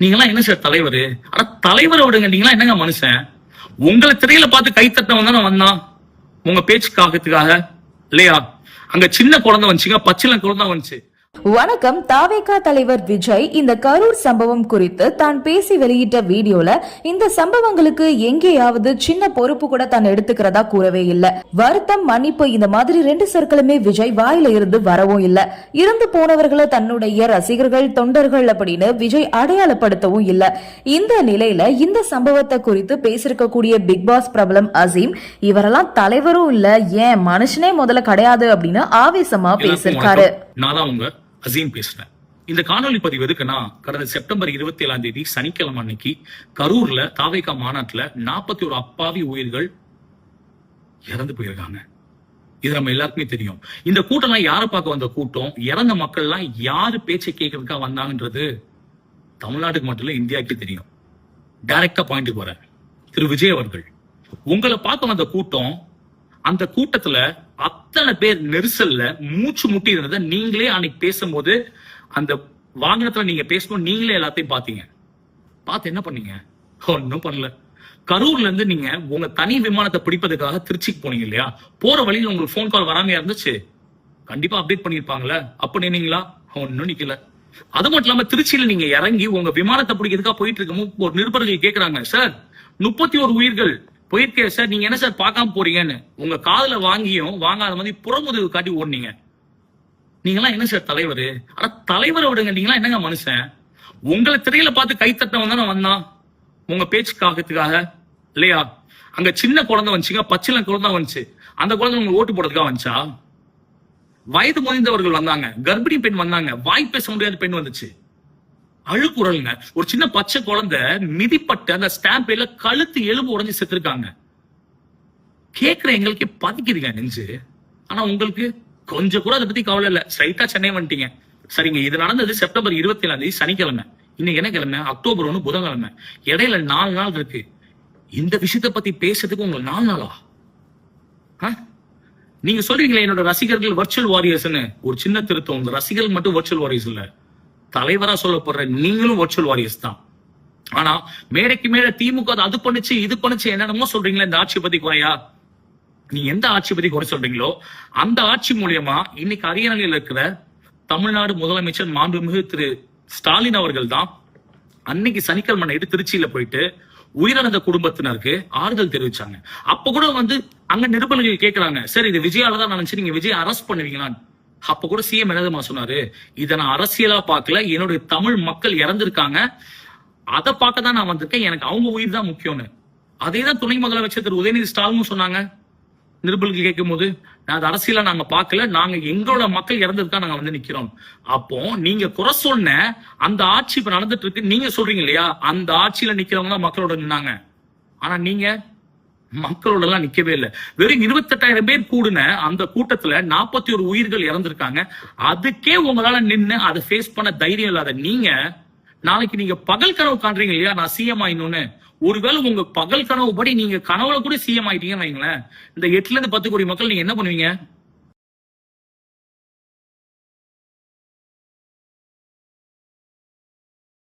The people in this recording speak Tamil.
நீங்களாம் என்ன சார் தலைவர்? ஆனா தலைவரை விடுங்க. நீங்களாம் என்னங்க மனுஷன்? உங்களை திரையில பார்த்து கைத்தட்டவன் தானே வந்தான். உங்க பேச்சுக்காகத்துக்காக. இல்லையா? அங்க சின்ன குழந்தை வந்துச்சுங்க பச்சில குழந்தை வந்துச்சு. வணக்கம். தாவேகா தலைவர் விஜய் இந்த கரூர் சம்பவம் குறித்து தான் பேசி வெளியிட்ட வீடியோல இந்த சம்பவங்களுக்கு எங்கேயாவது சின்ன பொறுப்பு கூட தான் எடுத்துக்கிறதா கூறவே இல்ல. வருத்தம் மன்னிப்பு இந்த மாதிரி ரெண்டு சொற்களுமே விஜய் வாயில இருந்து வரவும் இல்ல. இறந்து போனவர்களை தன்னுடைய ரசிகர்கள் தொண்டர்கள் அப்படின்னு விஜய் அடையாளப்படுத்தவும் இல்ல. இந்த நிலையில இந்த சம்பவத்தை குறித்து பேசிருக்கக்கூடிய பிக் பாஸ் பிரபலம் அசீம் இவரெல்லாம் தலைவரும் இல்ல ஏன் மனுஷனே முதல்ல கிடையாது அப்படின்னு ஆவேசமா வணக்கம். நான் தான் உங்க அசீம் பேசுறேன் இந்த காணொளி பதிவு எதுக்குன்னா கடந்த செப்டம்பர் இருபத்தி ஏழாம் தேதி சனிக்கிழமை அன்னைக்கு கரூர்ல தாவேகா மாநாட்டுல நாற்பத்தி ஒரு அப்பாவி உயிர்கள் இறந்து போயிருக்காங்க. இது நம்ம எல்லாருக்குமே தெரியும். இந்த கூட்டம்லாம் யாரை பார்க்க வந்த கூட்டம்? இறந்த மக்கள்லாம் யாரு பேச்சை கேட்கறதுக்கா வந்தாங்கன்றது தமிழ்நாட்டுக்கு மட்டும் இல்ல இந்தியாவுக்கே தெரியும். டைரக்டா பாயிண்ட் போறேன். திரு. விஜய் அவர்கள் உங்களை பார்க்க வந்த கூட்டம் அந்த கூட்டத்துல அத்தனை பேர் நெரிசல்ல மூச்சு முட்டி இருந்ததை நீங்களே அன்னைக்கு பேசும்போது அந்த வாகனத்துல நீங்க பேசணும் நீங்களே எல்லாத்தையும் பாத்தீங்க பார்த்து என்ன பண்ணீங்க? ஒன்னும் பண்ணல. கரூர்ல இருந்து நீங்க உங்க தனி விமானத்தை பிடிப்பதற்காக திருச்சிக்கு போனீங்க இல்லையா? போற வழியில உங்களுக்கு ஃபோன் கால் வராமையா இருந்துச்சு? கண்டிப்பா அப்டேட் பண்ணிருப்பாங்கல்ல அப்ப நின்னீங்களா? ஒன்னும் நிக்கல. அது மட்டும் இல்லாம திருச்சியில நீங்க இறங்கி உங்க விமானத்தை பிடிக்கிறதுக்காக போயிட்டு இருக்கும் ஒரு நிருபர்கள் கேக்குறாங்க சார் முப்பத்தி ஒரு உயிர்கள் போயிருக்கே சார். நீங்க என்ன சார் பார்க்காம போறீங்கன்னு? உங்க காதல வாங்கியும் வாங்காத மாதிரி புறமுதுகு காட்டி ஓடுனீங்க. நீங்களாம் என்ன சார் தலைவர்? ஆனா தலைவரை விடுங்க. நீங்களா என்னங்க மனுஷன்? உங்களை திரையில பார்த்து கைத்தட்டவன் தானே வந்தான். உங்க பேச்சுக்காகத்துக்காக இல்லையா? அங்க சின்ன குழந்தை வந்துச்சுங்க. பச்சில குழந்தை வந்துச்சு. அந்த குழந்தை உங்களுக்கு ஓட்டு போடுறதுக்காக வந்துச்சா? வயது முதிர்ந்தவர்கள் வந்தாங்க. கர்ப்பிணி பெண் வந்தாங்க. வாய் பேச முடியாத பெண் வந்துச்சு. அழுக்குறல்ங்க ஒரு சின்ன பச்சை குழந்தை மிதிப்பட்டு அந்த ஸ்டாம்பேல கழுத்து எலும்பு உடஞ்சி செத்துருக்காங்க. கேட்கிற எங்களுக்கு பதிக்குதுங்க நெஞ்சு. ஆனா உங்களுக்கு கொஞ்சம் கூட அதை பத்தி கவலை இல்ல. ஸ்ட்ரைட்டா சென்னை வந்துட்டீங்க. சரிங்க இது நடந்தது செப்டம்பர் இருபத்தி ஏழாம் தேதி சனிக்கிழமை. இன்னைக்கு என்ன கிழமை? அக்டோபர் ஒண்ணு புதன்கிழமை. இடையில நாலு நாள் இருக்கு. இந்த விஷயத்த பத்தி பேசுறதுக்கு உங்களுக்கு நாலு நாளா? ஆ? நீங்க சொல்றீங்களே என்னோட ரசிகர்கள் வர்ச்சுவல் வாரியர்ஸ்னு ஒரு சின்ன திருத்தம். உங்க ரசிகர்கள் மட்டும் வர்ச்சுவல் வாரியர்ஸ் இல்லை. தலைவரா சொல்லப்படுற நீங்களும் வர்ச்சுவல் வாரியர்ஸ் தான். ஆனா மேடைக்கு மேல திமுக அது பண்ணுச்சு இது பண்ணுச்சு என்னென்னமோ சொல்றீங்களே இந்த ஆட்சி பத்தி குறையா? நீ எந்த ஆட்சி பத்தி குறை சொல்றீங்களோ அந்த ஆட்சி மூலியமா இன்னைக்கு அரியணையில் இருக்கிற தமிழ்நாடு முதலமைச்சர் மாண்புமிகு திரு ஸ்டாலின் அவர்கள் தான் அன்னைக்கு சனிக்கிழமை நைட்டு திருச்சியில போயிட்டு உயிரிழந்த குடும்பத்தினருக்கு ஆறுதல் தெரிவிச்சாங்க. அப்ப கூட வந்து அங்க நிருபர்கள் கேட்கிறாங்க சரி இது விஜயால தான் நினைச்சு நீங்க விஜய் அரெஸ்ட் பண்ணுவீங்களான்னு. அப்ப கூட சிஎம் என்னதுமா சொன்னாரு? இதை நான் அரசியலா பார்க்கல என்னுடைய தமிழ் மக்கள் இறந்திருக்காங்க. அதை பார்க்க தான் நான் வந்திருக்கேன். எனக்கு அவங்க உயிர் தான் முக்கியம்னு. அதே தான் துணை முதலமைச்சர் திரு உதயநிதி ஸ்டாலினும் சொன்னாங்க. நிருபர்கள் கேட்கும் போது நான் அது அரசியலா நாங்க பார்க்கல நாங்க எங்களோட மக்கள் இறந்ததுக்கா நாங்க வந்து நிக்கிறோம். அப்போ நீங்க குறை சொன்ன அந்த ஆட்சி இப்ப நடந்துட்டு இருக்கு. நீங்க சொல்றீங்க இல்லையா? அந்த ஆட்சியில நிக்கிறவங்க தான் மக்களோட நின்னாங்க. ஆனா நீங்க மக்களோட எல்லாம் நிக்கவே இல்லை. வெறும் இருபத்தெட்டாயிரம் பேர் கூடுன அந்த கூட்டத்துல நாற்பத்தி ஒரு உயிர்கள் இறந்திருக்காங்க. அதுக்கே உங்களால நின்னு அதை ஃபேஸ் பண்ண தைரியம் இல்லாத நீங்க நாளைக்கு நீங்க பகல் கனவு காண்றீங்க இல்லையா? நான் சிஎம் ஆயிடணும்னு. ஒருவேளை உங்க பகல் கனவு படி நீங்க கனவுல கூட சிஎம் ஆயிட்டீங்கன்னு வைங்களேன். இந்த எட்டுல இருந்து பத்து கோடி மக்கள் நீங்க என்ன பண்ணுவீங்க?